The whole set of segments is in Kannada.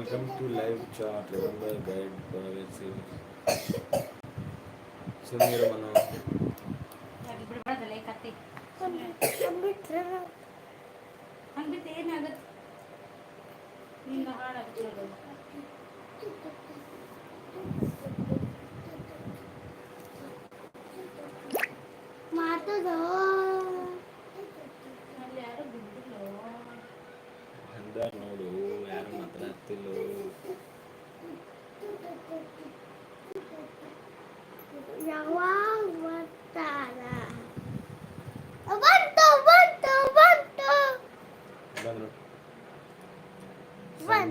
Welcome to live chart number guide पर ऐसे सुनिए मनोज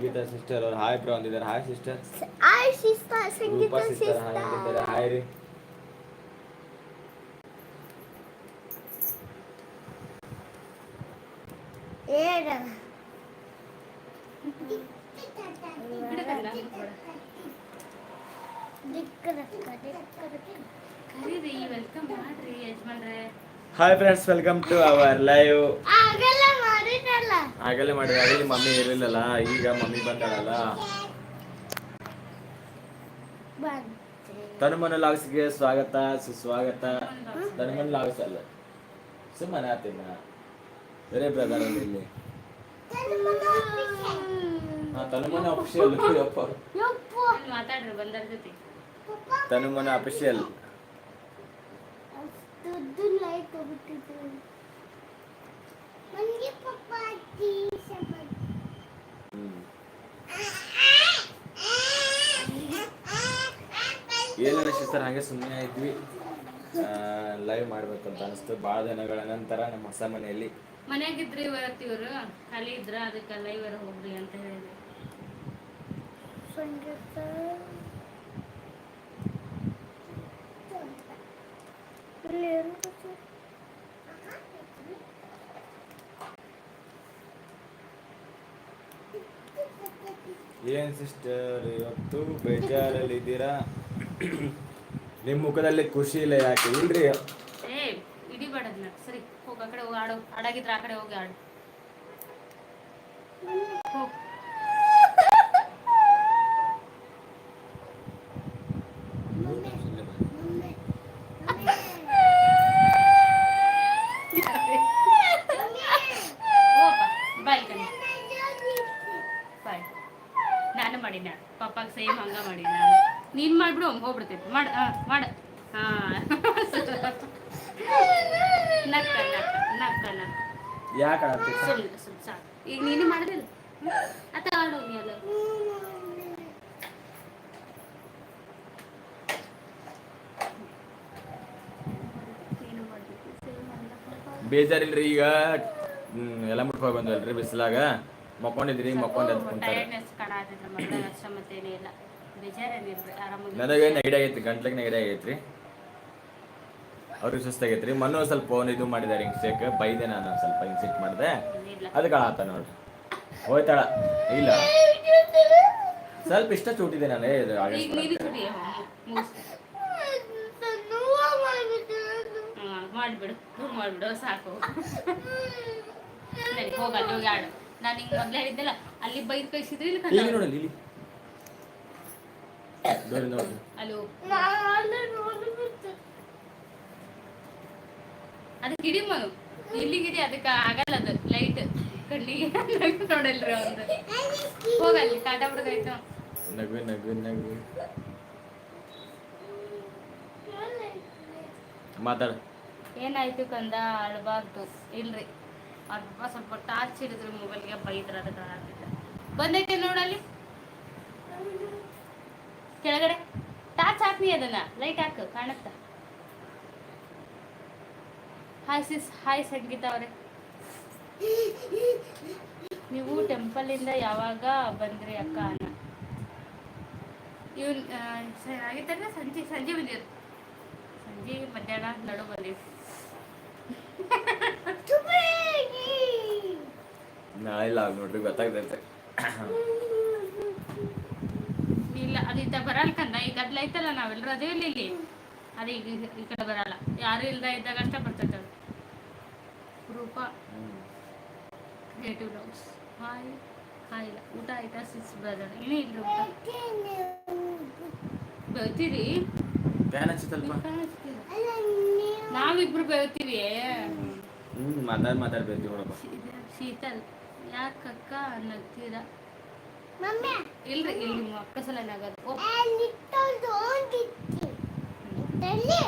ಸಂಗೀತ ರೂಪಾ ಸಿಸ್ಟರ್ ಹಾಯ್ ಅಂದಿದ್ದಾರೆ ಶಿಸ್ತ ಹಾಯ್ ರೀ ಏನ ಬಿಡಕಲ್ಲ ದಿಕ್ಕರಕ್ಕ ದಿಕ್ಕರಕ್ಕ ಕರೀರಿ ವೆಲ್ಕಮ್ ಮಾಡ್ರಿ ಯಜಮಾನ್ರೆ hi friends welcome to our live ಆಗಲ್ಲ ಮಾಡಿರಲ್ಲ ಆಗಲೇ ಮಾಡಿದ್ರೆ ಆಗಲೇ ಮಮ್ಮಿ ಇರಲಿಲ್ಲಲ್ಲ ಈಗ ಮಮ್ಮಿ ಬಂದಾಳಲ್ಲ. ತನುಮನ ಲಾಗ್ಸ್ಗೆ ಸ್ವಾಗತ ಸುಸ್ವಾಗತ. ತನುಮನ ಲಾಗ್ಸ್ ಅಲ್ಲ. ಸುಮ್ಮನೆ ಆತಿನ ಬೇರೆ ಬ್ರದರ್ ಇಲ್ಲಿ ತನುಮನ ಅಫಿಷಿಯಲ್ ತನುಮನ ಅಫಿಷಿಯಲ್ ಅಷ್ಟುದ್ದು ಲೈಕ್ ಬಿಟ್ಟಿದ್ರು ನನಗೆ ಪಪ್ಪ ಅಜ್ಜಿ ಸಂಬಂಧ ಏನಾರ ಸರ್ ಹಾಗೆ ಸುಮ್ಮನೆ ಇದ್ವಿ. ಲೈವ್ ಮಾಡ್ಬೇಕಂತ ಅಂತ ಅನಿಸ್ತು. ಭಾಳ ದಿನಗಳ ನಂತರ ನಮ್ಮ ಹೊಸ ಮನೆಯಲ್ಲಿ. ಮನೆಯಾಗಿದ್ರಿ ಇವತ್ತು ಇವರು? ಖಾಲಿ ಇದ್ರ? ಅದಕ್ಕೆ ಲೈವರ್ ಹೋಗ್ರಿ ಅಂತ ಹೇಳಿದ್ರು. ಸಂಗೀತ. ಏನು ಗೊತ್ತು? ಏನ್ ಸಿಸ್ಟರ್, ಇವತ್ತು ಬೇಜಾರಲ್ಲಿದ್ದೀರಾ ನಿಮ್ಮ ಮುಖದಲ್ಲಿ ಖುಷಿ ಇಲ್ಲ ಯಾಕೆ? ಇಲ್ರಿ. ಏ, ಇಡೀ ಬೇಡದ್ನ. ಸರಿ, ಹೋಗ, ಆ ಕಡೆ ಹೋಗಿ, ಆಡು. ಆಡಾಗಿದ್ರೆ ಆ ಕಡೆ ಹೋಗಿ ಆಡು. ಹೋಗ್ ಮಮ್ಮಿ. ಹೋಗಪ್ಪ ಬಾಯ್ ಕಣೆ ಬಾಯ್ ನಾನು ಮಾಡಿನ ಪಪ್ಪಾಗ ಸೇಮ್ ಹಂಗ ಮಾಡಿ ನಾನು ನೀನ್ ಮಾಡ್ಬಿಡು ಹೋಗ್ಬಿಡ್ತೈತಿ ಮಾಡ ಹಾ ಮಾಡ ಹಾ ನಕ್ಕ ನಕ್ಕ ನಕ್ಕ ನಕ್ಕ ಯಾಕೆ ಸುಳ್ಳು ಸುಳ್ಳು ಸಾಕು. ಈಗ ನೀನು ಮಾಡಿದಿಲ್ಲ ಅತ್ತ ಆಡೋ ನೀ ಅಲ್ಲ ಬೇಜಾರಿಲ್ರಿ ಈಗ. ಎಲ್ಲ ಮುಟ್ಕೊಂಡು ಬಂದಲ್ರಿ ಬಿಸಿಲಾಗ. ಮಕ್ಕೊಂಡಿದ್ರಿ ಮಕ್ಕೊಂಡು ಎದ್ದು ಕುಂತಾರ. ಟೈರ್ಡ್ನೆಸ್ ಕಾಣತಿದ್ರ ಇಲ್ಲ ಆರಾಮಾಗಿ ನನಗೆ ನೆಗಡಿ ಆಗೈತಿ ಗಂಟ್ಲಿಗೆ ನೆಗಡಿ ಆಗೈತ್ರಿ. ಅವ್ರಿಗೆ ಸುಸ್ತಾಗೈತ್ರಿ ಮೊನ್ನೆ ಒಂದ್ ಸ್ವಲ್ಪ ಫೋನ್ ಇದು ಮಾಡಿದಾರೆ ಹಿಂಗ್ ಶೇಕ್ ಬೈದೆ ನಾನು ಒಂದ್ ಸ್ವಲ್ಪ ಹಿಂಗ್ ಸಿಟ್ ಮಾಡಿದೆ. ಅದಕ್ಕೆ ಆತ ನೋಡ್ರಿ ಹೋಯ್ತಾಳ. ಇಲ್ಲ. ಸ್ವಲ್ಪ ಇಷ್ಟ ಚೂಟಿದೆ ನಾನು. ಮಾಡ್ಬಿಡು ಮಾಡಿಬಿಡು. ಹ್ಞೂ ಮಾಡಿಬಿಡು ಸಾಕು. ಸರಿ ಹೋಗಲ್ಲ ಹೋಗಿ ಆಡು. ನಾನು ಹಿಂಗೆ ಮೊದಲೇ ಹೇಳಿದ್ದೆಲ್ಲ ಅಲ್ಲಿ ಬೈದು ಕಳಿಸಿದ್ರೆ ಇಲ್ಲಿ ಕಣ್ಣ ನೋಡಿ ಇಲ್ಲಿ. ಅಲ್ಲಿ ಹೋಗು ನಾನು ಅಲ್ಲೇ ನೋಡ್ಬಿಟ್ಟೆ. ಅದಕ್ಕೆ ಇಡಿ ಮಗು ಇಲ್ಲಿಗೆ ಗಿಡಿ ಅದಕ್ಕೆ ಆಗಲ್ಲ ಅದು ಲೈಟ್ ಕಣ್ಣಿಗೆ ನೋಡಲ್ರಿ ಅವ್ರದ್ದು ಹೋಗಲ್ಲಿ ಕಾಟ ಬಿಡೋದಾಯ್ತು ನಗು ನಗು ನಗು. ಮಾತಾಡ. ಏನಾಯ್ತು ಕಂದ? ಅಳಬಾರ್ದು. ಇಲ್ರಿ. ಅಲ್ಪ ಸ್ವಲ್ಪ ಟಾರ್ಚ್ ಹಿಡಿದ್ರು ಮೊಬೈಲ್ಗೆ ಬೈದ್ರ ಅದಕ್ಕೆ ಆಗಿಲ್ಲ ಬಂದೈತೆ ನೋಡಲ್ಲಿ. ಕೆಳಗಡೆ. ಟಾರ್ಚ್ ಹಾಕ್ನಿ ಅದನ್ನ. ಲೈಟ್ ಹಾಕು ಕಾಣುತ್ತ? ಹಾಯ್ ಸಿಸ್ ಹಾಯ್ ಸಂಗೀತ ಅವರೇ. ನೀವು ಟೆಂಪಲಿಂದ ಯಾವಾಗ ಬಂದ್ರಿ ಅಕ್ಕ ಅನ್ನ? ಇವನ್ ಆಗಿತ್ತಂದ್ರೆ ಸಂಜೆ ಸಂಜೆ ಬಂದಿರು ಸಂಜೆ ಮಧ್ಯಾಹ್ನ ನಡು. ನಾಳೆ ಇಲ್ಲ ನೋಡ್ರಿ ಗೊತ್ತಾಗ್ತೈತೆ. ಇಲ್ಲ ಅದಿತ್ತ ಬರಲ್ಲ ಕಂದ ಈಗ ಅದ್ಲೈತಲ್ಲ ಐತಲ್ಲ ನಾವೆಲ್ಲರೂ ಅದೇ ಇಲ್ಲ ಇಲ್ಲಿ. ಅದು ಈಗ ಈ ಕಡೆ ಬರಲ್ಲ. ಯಾರು ಇಲ್ದ ಇದ್ದಾಗ ಅಷ್ಟೇ ಬರ್ತೈತೆ ರೂಪ. ಕ್ರಿಯೇಟಿವ್ ಲವ್ಸ್ ಹಾಯ್ ಹಾಯ್ ಇಲ್ಲ. ಊಟ ಆಯ್ತಾ ಸಿಕ್ಸ್ ಬ್ರದರ್ ಇನ್ನೂ ಇಲ್ರಿ ಊಟ? ಬೆಳ್ತೀರಿ? ನಾವಿಬ್ರು ಬೆಳ್ತೀವಿ. ಮಾತಾಡಿ ಮಾತಾಡ್ಬೇಕು ನೋಡಪ್ಪ. ಶೀತಲ್ ಯಾಕಕ್ಕ ನಗ್ತೀರಾ? ಇಲ್ರಿ ಇಲ್ಲಿ ನಿಮ್ಮ ಅಕ್ಕ ಸಲ ನಗದು ಓ little dog ತಲ್ಲಿ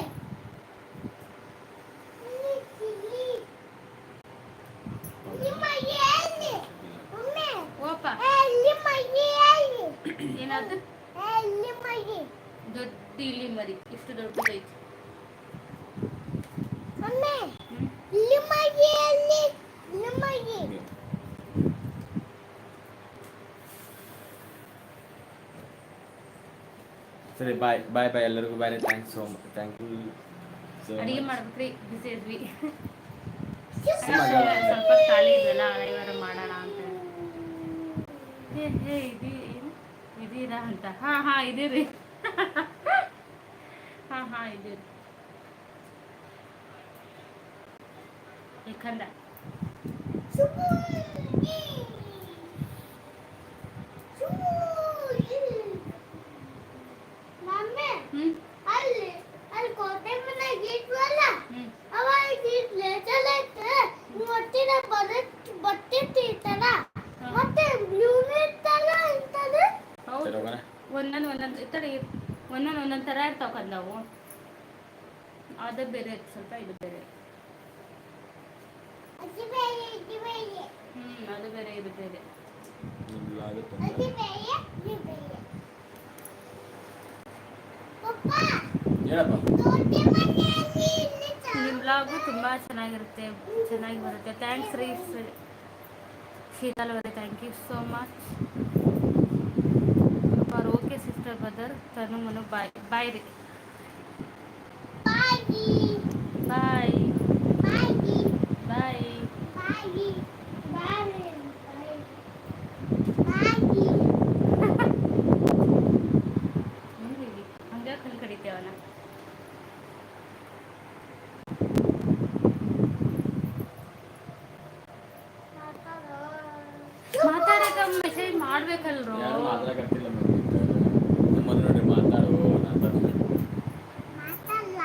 ನಿಮ್ಮ ಎಲ್ಲಿ ಮಮ್ಮಿ ಓಪ ನಿಮ್ಮ ಎಲ್ಲಿ ಏನಾದ್ರು ನಿಮ್ಮ ದೊಡ್ಡ ಇಲ್ಲಿ ಮರಿ ಇಷ್ಟು ದೊಡ್ಡದೈತಿ ಮಮ್ಮಿ ಹ್ಮ್ ನಿಮ್ಮ ಎಲ್ಲಿ ನಿಮಗೆ ಸರಿ ಬಾಯ್ ಬಾಯ್ ಬಾಯ್ ಎಲ್ಲರಿಗೂ bye thanks so much thank you so ಅಡಿಗೆ ಮಾಡ್ಬೇಕ್ರಿ ಬಿಸಿ ಇದ್ವಿ. ಸ್ವಲ್ಪ ಖಾಲಿ ಇದೆಲ್ಲ ಇವಾರ ಮಾಡೋಣ ಅಂತ ಹೇ ಹೇ ಇದು ಏನು? ಇದೀರಾ ಅಂತ. ಹಾ ಹಾ ಇದೀರಿ ಹಾ ಹಾ ಇದೀರಿ ಏಕಂದ ಇರ್- ಒಂದೊಂದು ಒಂದೊಂದು ಥರ ಇರ್ತಾವ ಕಂದಾವು ಅದು ಬೇರೆ ಸ್ವಲ್ಪ ಇದು ಬೇರೆ. ಹ್ಮ್ ಅದು ಬೇರೆ ಇದು ಬೇರೆ. ನಿಮ್ಮ ಬ್ಲಾಗು ತುಂಬ ಚೆನ್ನಾಗಿರುತ್ತೆ ಚೆನ್ನಾಗಿ ಬರುತ್ತೆ. ಥ್ಯಾಂಕ್ಸ್ ರೀ ಶೀತಲ್ ಅವರೇ ಥ್ಯಾಂಕ್ ಯು ಸೋ ಮಚ್ ಅವ್ರು okay sister brother Tanu Manu bye bye ರೀ ಬಾಯಿ ಬಾಯ್ ಬಾಯಿ ಬಾಯ್ ಬಾಯಿ ಬಾಯಿ ಬಾಯಿ ಮುಂದೆ ಹಂಗೆ ಕಲ್ ಕಡಿತೇವನ ಮಾತಾಡಕ ಮೆಸೇಜ್ ಮಾಡ್ಬೇಕಲ್ರು ಯಾರು ಮಾತಾಡಕತ್ತಿಲ್ಲ ನಮ್ಮ ನೋಡಿ ಮಾತಾಡು ಮಾತಾಡು ಮಾತಲ್ಲ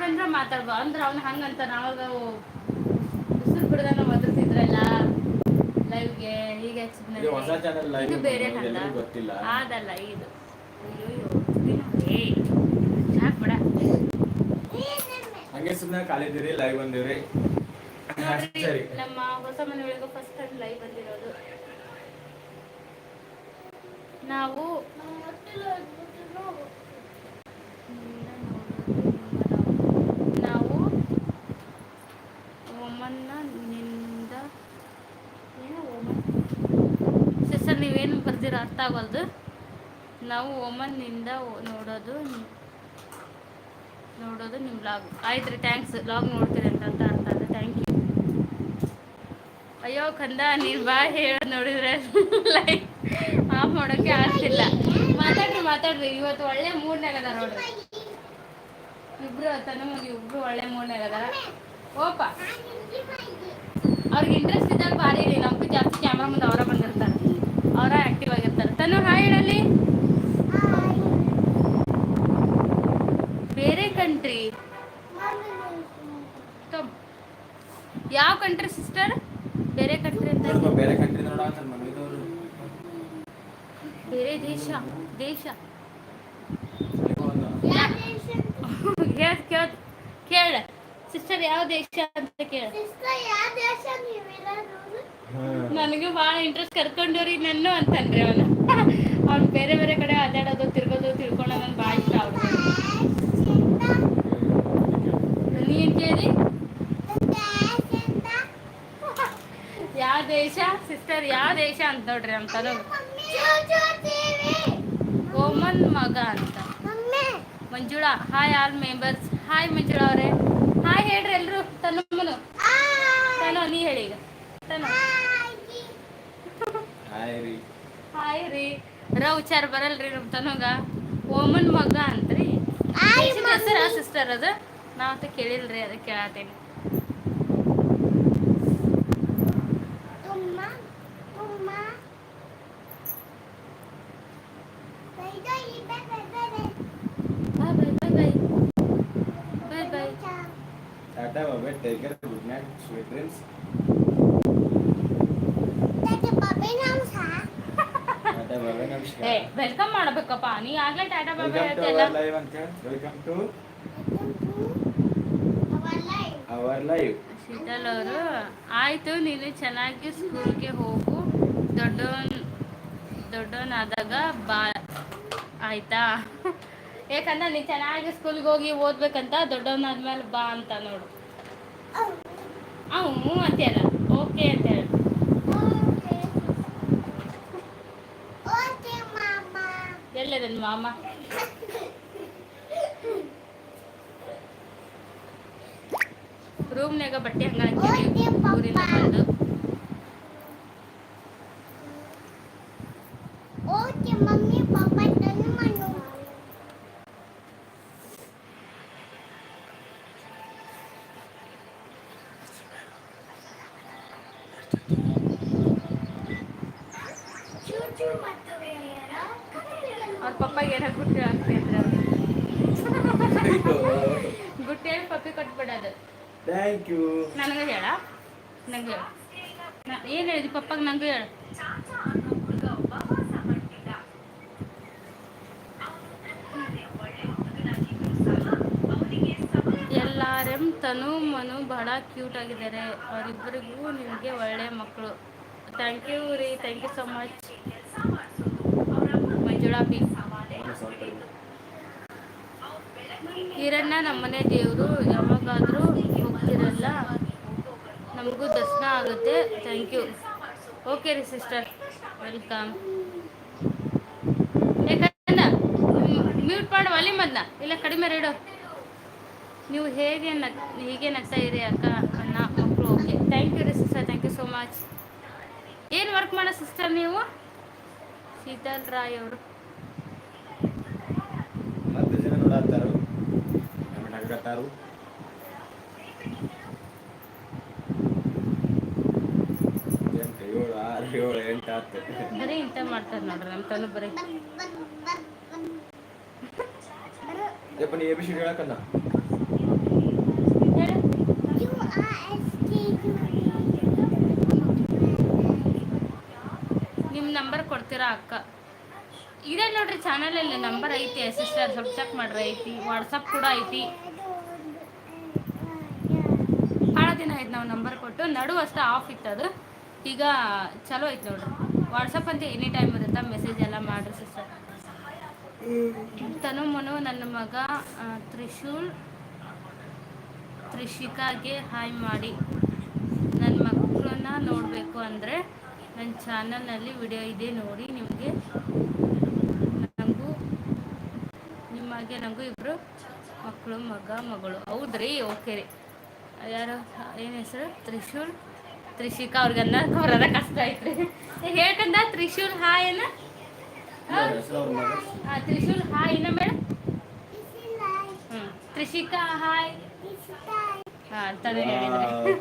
ಬಂದ್ರೆ ಮಾತಾಡ್ಬ. ಅಂದ್ರೆ ಅವ್ನ ಹಂಗಂತ ನಾವಾಗ ಉಸಿರು ಬಿಡ್ದಾನ ಒದರ್ತಿದ್ರಲ್ಲ ಲೈವ್ಗೆ ಹೀಗೆ ಇದು ಬೇರೆ ಕಂದ ಅದಲ್ಲ ಇದು. ಅಯ್ಯೋ ಏ ಯಾಕೆ ಬಿಡ. ಹಂಗೆ ಸುಮ್ಮನೆ ಖಾಲಿದ್ದೀರಿ ಲೈವ್ ಬಂದಿವ್ರಿ ನೋಡ್ರಿ, ಸರಿ. ನಮ್ಮ ಹೊಸ ಫಸ್ಟ್ ಟೈಮ್ ಲೈವ್ ಬಂದಿರೋದು ನಾವು ಒಮ್ಮನ್ನ ನಿಂದ ಏನು ಸಿಸ್ಟರ್, ನೀವೇನು ಬರ್ದಿರ ಅರ್ಥ ಆಗೋದು ನಾವು ಒಮನ್ನಿಂದ ನೋಡೋದು ನೋಡೋದು ನಿಮ್ಮ ಲಾಗ್ ಆಯ್ತು ರೀ ಥ್ಯಾಂಕ್ಸ್ ಲಾಗ್ ನೋಡ್ತೀರಿ ಅಂತ ಅಂತ ಅರ್ಥ ಆದ್ರೆ ಥ್ಯಾಂಕ್ ಯು ಅಯ್ಯೋ, ಕಂದ, ನೀನು ಬಾ ಹೇಳೋದು ನೋಡಿದ್ರೆ. ಲೈಕ್ ಆಫ್ ಮಾಡೋಕ್ಕೆ ಆಗ್ತಿಲ್ಲ. ಮಾತಾಡ್ರಿ ಮಾತಾಡ್ರಿ. ಇವತ್ತು ಒಳ್ಳೆ ಮೂಡ್ನಾಗ ಅದಾರ ನೋಡ್ರಿ. ಇಬ್ರು ತನ್ನ ಇಬ್ರು ಒಳ್ಳೆ ಮೂಡ್ನಾಗ ಅದಾರ. ಓಪ. ಅವ್ರಿಗೆ ಇಂಟ್ರೆಸ್ಟ್ ಇದ್ದಾಗ ಭಾರಿ ಹೇಳಿ. ನಮ್ಗೆ ಜಾಸ್ತಿ ಕ್ಯಾಮ್ರಾ ಮುಂದೆ ಅವರ ಬಂದಿರ್ತಾರೆ. ಅವರ ಆಕ್ಟಿವ್ ಆಗಿರ್ತಾರೆ. ತನು ಹಾಯ್ ಹೇಳಲಿ ಬೇರೆ ಕಂಟ್ರಿ ಯಾವ ಕಂಟ್ರಿ ಸಿಸ್ಟರ್ ಬೇರೆ ಕಂಟ್ರಿ ಅಂತ ಬೇರೆ ಕಂಟ್ರಿ ಬೇರೆ ದೇಶ ದೇಶ. ಕೇಳ್ ಕೇಳ. ಸಿಸ್ಟರ್ ಯಾವ ದೇಶ ಅಂತ ಕೇಳ. ನನಗೂ ನನಗೆ ಭಾಳ ಇಂಟ್ರೆಸ್ಟ್ ಕರ್ಕೊಂಡವ್ರಿ ನನ್ನ ಅಂತಂದ್ರೆ ಅವನು. ಅವ್ನು ಬೇರೆ ಬೇರೆ ಕಡೆ ಅಡ್ಡಾಡೋದು ತಿರ್ಗೋದು ತಿಳ್ಕೊಳ್ಳೋದು ನಂಗೆ ಭಾಳ ಇಷ್ಟ ಅವ್ರು ನೀನ್ ಕೇಳಿ? ಯಾವ ದೇಶ? ಸಿಸ್ಟರ್ ಯಾವ ದೇಶ ಅಂತ ನೋಡ್ರಿ ನಮ್ಮ ತನು ಓಮನ್ ಮಗ ಅಂತ. Manjula hi all members hi Manjula ಅವರೇ. ಹಾಯ್ ಹೇಳ್ರಿ ಎಲ್ರು. ತನುಮ್ಮನು ತನು ನೀ ಹೇಳಿ ಈಗ. ತನು. ಹಾಯ್ ರೀ. ಹಾಯ್ ರೀ. ರ ಉಚ್ಚಾರ ಬರಲ್ರಿ ನಮ್ಮ ತನುಗ. ಓಮನ್ ಮಗ ಅಂತ್ರಿ. ಹೆಸರ ಸಿಸ್ಟರ್ ಅದು? ನಾವಂತ ಕೇಳಿಲ್ರಿ ಅದಕ್ಕೆ ಕೇಳತ್ತೇನೆ sa. ಟಾಟಾ ಬಾಬೆ ನಮಸ್ಕಾರ ಏ ವೆಲ್ಕಮ್ ಮಾಡ್ಬೇಕಪ್ಪ ನೀ ಆಗ್ಲೇ ಟಾಟಾ ಬಾಬಾ ವೆಲ್ಕಮ್ ಟು ಹೇಳ್ತಿಲ್ಲ ಅವರ್ ಲೈವ್ ಅಂತ welcome to Our life. Our live Sheetal ಅವರು ಆಯ್ತು ನೀನು ಚೆನ್ನಾಗಿ ಸ್ಕೂಲ್ಗೆ ಹೋಗು ದೊಡ್ಡವನ್ ದೊಡ್ಡವನಾದಾಗ ಬಾ ಆಯ್ತಾ ಯಾಕಂದ್ರೆ ನೀ ಚೆನ್ನಾಗಿ ಸ್ಕೂಲ್ಗೆ ಹೋಗಿ ಓದ್ಬೇಕಂತ ದೊಡ್ಡವನಾದ್ಮೇಲೆ ಬಾ ಅಂತ ನೋಡು Oh. ಹ್ಞೂ ಅಂತೇಳ ಓಕೆ ಅಂತ ಹೇಳ mama. ಎಲ್ಲದ ಮಾಮ? ರೂಮ್ನಾಗ ಬಟ್ಟೆ ಹಂಗ ಹಾಕಿ ಊರಿಂದ ಬಂದು ಅವ್ರ ಪಪ್ಪಾಗ ಏನೋ ಗುಟ್ಟಿ ಹಾಕ್ತಿದ್ರು ಗುಟ್ಟಿ ಹೇಳಿ ಪಪ್ಪಿ ಕೊಟ್ಬಿಡೋದು. ಥ್ಯಾಂಕ್ ಯು ನನಗೆ ಹೇಳ. ನಂಗೆ ಹೇಳ. ಏನು ಹೇಳಿದ್ವಿ ಪಪ್ಪಾಗ ನಂಗೆ ಹೇಳು. ತನು ಮನು ಬಹಳ ಕ್ಯೂಟ್ ಆಗಿದ್ದಾರೆ. ಅವರಿಬ್ಬರಿಗೂ ನಿಮಗೆ ಒಳ್ಳೆಯ ಮಕ್ಕಳು. ಥ್ಯಾಂಕ್ ಯು ರೀ. Thank you so much Manjula B Hiranna ನಮ್ಮನೆ ದೇವರು. ಯಾವಾಗಾದರೂ ಹೋಗ್ತಿರಲ್ಲ? ನಮಗೂ ದರ್ಶನ ಆಗುತ್ತೆ. ಥ್ಯಾಂಕ್ ಯು ಓಕೆ ರೀ ಸಿಸ್ಟರ್ ವೆಲ್ಕಮ್ ಯಾಕಂದ ಮ್ಯೂಟ್ ಮಾಡು ಅಲ್ಲಿ ಮದ್ನ ಇಲ್ಲ ಕಡಿಮೆ ರೇಡು ನೀವು ಹೇಗೆ ನಗ್ ಹೀಗೆ ನಗ್ತಾ ಇರಿ ಅಕ್ಕ ಅಣ್ಣ ಮಕ್ಕಳು ಓಕೆ ಥ್ಯಾಂಕ್ ಯು ರೀ sister thank you so much ಏನು ವರ್ಕ್ ಮಾಡೋ ಸಿಸ್ಟರ್ ನೀವು? ಶೀತಲ್ ರಾಯ್ ಅವರು. ಮತ್ತೆ ಜನ ನೋಡತ್ತಾರು ಕಮೆಂಟ್ ಹಾಕತ್ತಾರು ಎಂಟು ಏಳು ಆರು ಏಳು ಎಂಟು ಹತ್ತು. ಬರೀ ಇಂಥ ಮಾಡ್ತಾರೆ ನೋಡ್ರಿ ನಮ್ಮ ತನು ಬರೀ. ಯಪ್ಪ ನೀ ಎ ಬಿ ನಿಮ್ಮ ನಂಬರ್ ಕೊಡ್ತೀರಾ ಅಕ್ಕ? ಇದೆ ನೋಡ್ರಿ ಚಾನಲಲ್ಲಿ ನಂಬರ್ ಐತಿ ಸಿಸ್ಟರ್ ಸ್ವಲ್ಪ ಚೆಕ್ ಮಾಡ್ರಿ ಐತಿ ವಾಟ್ಸಪ್ ಕೂಡ ಐತಿ. ಭಾಳ ದಿನ ಆಯ್ತು ನಾವು ನಂಬರ್ ಕೊಟ್ಟು ನಡು ಅಷ್ಟೇ ಆಫ್ ಇತ್ತು ಅದು. ಈಗ ಚಲೋ ಐತೆ ನೋಡ್ರಿ. ವಾಟ್ಸಪ್ ಅಂತ ಎನಿ ಟೈಮ್ ಇರುತ್ತೆ ಮೆಸೇಜ್ ಎಲ್ಲ ಮಾಡ್ರಿ ಸಿಸ್ಟರ್ ತನು ಮನು ನನ್ನ ಮಗ ತ್ರಿಶೂಲ್. ತ್ರಿಷಿಕಾಗೆ ಹಾಯ್ ಮಾಡಿ. ನನ್ನ ಮಕ್ಕಳನ್ನ ನೋಡಬೇಕು ಅಂದರೆ ನನ್ನ ಚಾನಲ್ನಲ್ಲಿ ವಿಡಿಯೋ ಇದೆ ನೋಡಿ ನಿಮಗೆ. ನನಗೂ ನಿಮಗೆ ನನಗೂ ಇಬ್ಬರು ಮಕ್ಕಳು ಮಗ ಮಗಳು. ಹೌದ್ರಿ? ಓಕೆ ರೀ. ಯಾರು? ಏನು ಹೆಸರು? ತ್ರಿಶೂಲ್? ತ್ರಿಷಿಕಾ ಅವ್ರಿಗೆಲ್ಲ ಬರೋದ ಕಷ್ಟ ಐತ್ರಿ ಹೇಳ್ಕಂದ ತ್ರಿಶೂಲ್ ಹಾಯ್ ಏನ ತ್ರಿಶೂಲ್ ಹಾಯ್ ಏನ ಮೇಡಮ್ ಹ್ಞೂ ತ್ರಿಷಿಕಾ ಹಾಯ್. Life. ಹಾಂ ಅಂತಾನೆ ಹೇಳಿದ್ರಿ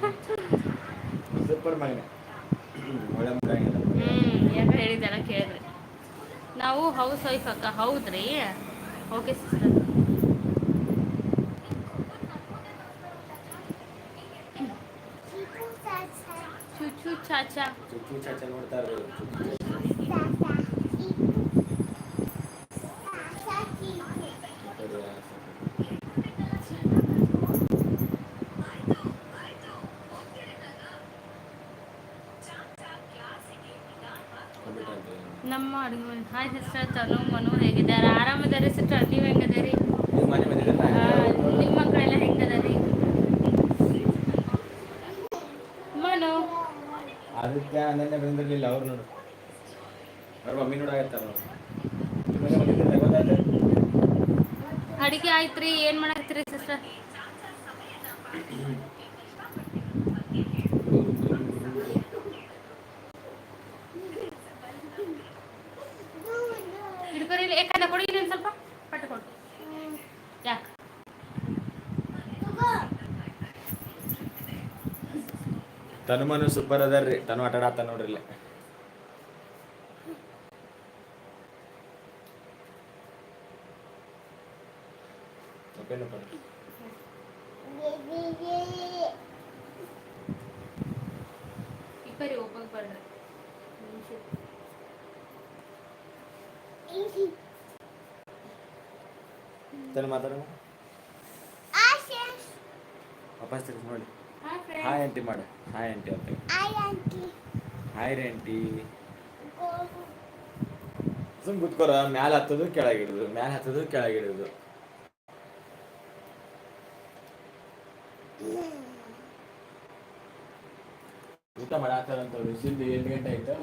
ಸೂಪರ್ ಮಗನೆ ಒಳ್ಳೆ ಮಗ ಆಗಿಲ್ಲ. ಹ್ಞೂ ಯಾಕೆ ಹೇಳಿದ್ದೆಲ್ಲ ಕೇಳಿದ್ರಿ ನಾವು ಹೌಸ್ ವೈಫ್ ಅಕ್ಕ ಹೌದ್ರಿ ಓಕೆ ಸಿಸ್ಟರ್ Chiku Chacha. ಚುಚು ಚಾಚಾ ಚುಚ್ಚು ಚಾಚ ನೋಡ್ತಾರೆ Chacha. Chiku. Chacha Chiku. ನಮ್ಮ ಅಡುಗೆ ಮನೆ ಹಾಯ್ ಸಿಸ್ಟರ್ ತನು ಮನು ಹೇಗಿದ್ದಾರೆ ಆರಾಮದಾರಿ ಸಿಸ್ಟರ್? ನೀವು ಹೆಂಗದಾರಿ? ನಿಮ್ಮ ಮಕ್ಕಳೆಲ್ಲ ಹೆಂಗದಾರಿ? ಮನು. ಅದಕ್ಕೆ ಅನನ್ಯ ಬಂದಿರಲಿಲ್ಲ ಅವ್ರು ನೋಡು. ಅವ್ರ ಮಮ್ಮಿ ನೋಡಾಗತ್ತಾರ ಅಡಿಗೆ ಆಯ್ತ್ರಿ ಏನು ಸಿಸ್ಟರ್? ಇಲ್ಲಿ ಯಾಕಂದ್ರೆ ಕೊಡಿ ಇಲ್ಲಿ ಒಂದ್ ಸ್ವಲ್ಪ ಪಟ್ಟು ಕೊಡು. ಯಾಕೆ ತನು ಮನು ಸೂಪರ್ ಅದಾರ್ರಿ ತನು ಆಟ ಆಡತ್ತ ನೋಡ್ರಿ ಇಲ್ಲಿ. ಓಕೆನಪ್ಪ ಇಬ್ಬರಿ ಒಬ್ಬಗೆ ಬರ್ರಿ ನಿಮಿಷ. ತಲೆ ಮಾತಾಡೋಣ ವಾಪಸ್ ತಿರ್ಗಿ ನೋಡಿ. ಹಾಯ್ ಆಂಟಿ ಮಾಡು. ಹಾಯ್ ಆಂಟಿ ಅಂತ ಹಾಯ್ ರೀ ಆಂಟಿ ಸುಮ್ ಕುತ್ಕೋರ ಮ್ಯಾಲ ಹತ್ತೋದು ಕೆಳಗಿಡುದು ಮ್ಯಾಲ ಹತ್ತೋದು ಕೆಳಗಿಡುದು ಊಟ ಮಾಡಾತಾರಂತ ಬಿಸಿಲು ಎಂಟು ಗಂಟೆ ಆಯ್ತು?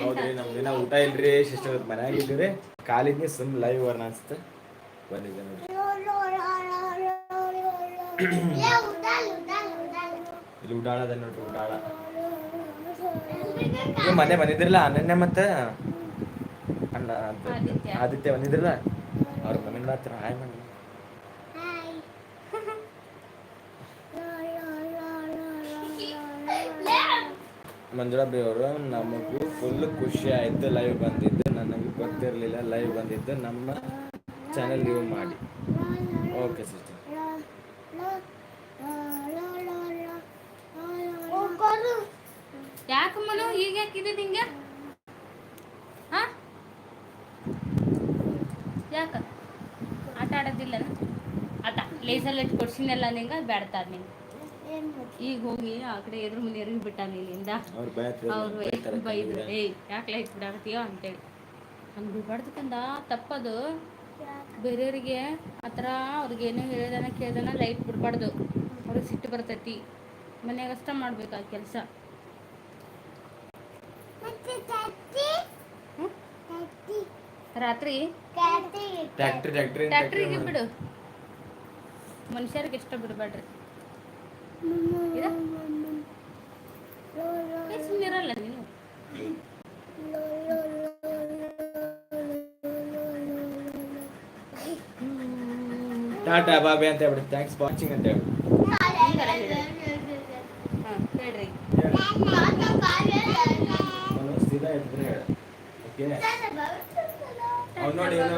ಹೌದ್ರಿ ನಮ್ ದಿನ ಊಟ ಇಲ್ರಿ. ಸಿಸ್ಟರ್ ಮನ್ಯಾಗ ಇದ್ದೀರಿ ಕಾಲಿಗೆ ಸುಮ್ ಲೈವ್ ವರ್ಣ ಅನ್ಸುತ್ತೆ. ಬಂದಿದ್ದೆ ನೋಡಿ ಇಲ್ಲಿ ಉಡಾಳದ ನೋಡ್ರಿ ಉಡಾಳ. ಮನೆ ಬಂದಿದ್ರಲ್ಲ ಅನನ್ಯ ಮತ್ತೆ ಅಣ್ಣ. ಆದಿತ್ಯ. ಬಂದಿದ್ರಲ್ಲ ಅವ್ರ ಮನೆ ಹತ್ರ ಹಾಯ್ ಮಾಡಿ ಮಂಜುಳಾ ಬಿ ಅವರು ನಮಗೂ ಫುಲ್ ಖುಷಿ ಆಯ್ತು ಲೈವ್ ಬಂದಿದ್ದು. ನನಗೆ ಗೊತ್ತಿರಲಿಲ್ಲ ಲೈವ್ ಬಂದಿದ್ದು. ನಮ್ಮ ಚಾನೆಲ್ ನೀವು ಮಾಡಿ. Okay sister Manu? ಈಗ ಯಾಕಿದೆ ನಿಂಗೆ? ಹಾ? ಯಾಕ? ಆಟ ಆಡೋದಿಲ್ಲ ಆಟ ಲೇಸಲ್ಲಿ ಇಟ್ಟು ಕೊಡ್ಸಿನಲ್ಲ ನಿಂಗೆ ಬೇಡ್ತಾರ ನಿಂಗೆ. ಈಗ ಹೋಗಿ ಆ ಕಡೆ ಎದುರು ಮುಂದೆ ಎರಿಗೆ ಬಿಟ್ಟ ಇಲ್ಲಿಂದ. ಅವ್ರು ಬೈದ್ರು. ಏಯ್ ಯಾಕೆ ಲೈಟ್ ಬಿಡಾಕತ್ತೀಯೋ ಅಂತೇಳಿ. ಹಂಗೆ ಬಿಡ್ಬಾರ್ದು ಕಂದ ತಪ್ಪದು. ಬೇರೆಯವರಿಗೆ ಆ ಥರ ಅವ್ರಿಗೆ ಏನೇ ಹೇಳ್ದನ ಕೇಳ್ದನ ಲೈಟ್ ಬಿಡಬಾರ್ದು. ಅವ್ರಿಗೆ ಸಿಟ್ಟು ಬರ್ತೈತಿ. ಮನ್ಯಾಗ ಅಷ್ಟ ಮಾಡ್ಬೇಕು ಆ ಕೆಲಸ. ರಾತ್ರಿ? ಟ್ಯಾಕ್ಟ್ರಿಗೆ ಬಿಡು. ಮನುಷ್ಯರಿಗೆ ಇಷ್ಟ ಬಿಡಬೇಡ್ರಿ. ಸುಮ್ಮನಿರಲ್ಲ ನೀನು. ಟಾಟಾ ಬಾಬೆ ಅಂತ ಹೇಳ್ಬಿಡಿ. ಥ್ಯಾಂಕ್ಸ್ ಫಾರ್ ವಾಚಿಂಗ್ ಅಂತ ಹೇಳಿ. ಅವ್ನು ಹೇಳು ನೋಡಿ ಇವನು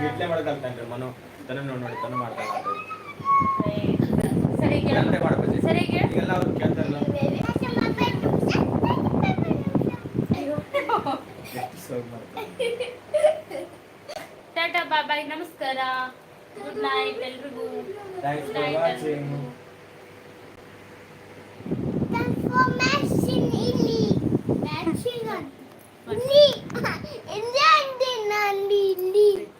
ಗಿಟ್ಲೆ ಮಾಡಕಲ್ತಾನ್ರಿ ಮನು. ತನ ನೋಡಿ ನೋಡಿ ತನ ಮಾಡ್ತಾ ಸರಿ. ಈಗೆಲ್ಲ ಅವ್ರು ಕೇಳ್ತಾರಲ್ಲ. ಟಾಟಾ ಬಾಯ್ ನಮಸ್ಕಾರ. Good night, everybody. Thanks Good night, for watching. Transformation in Lee. Transformation in Lee. In Lee. In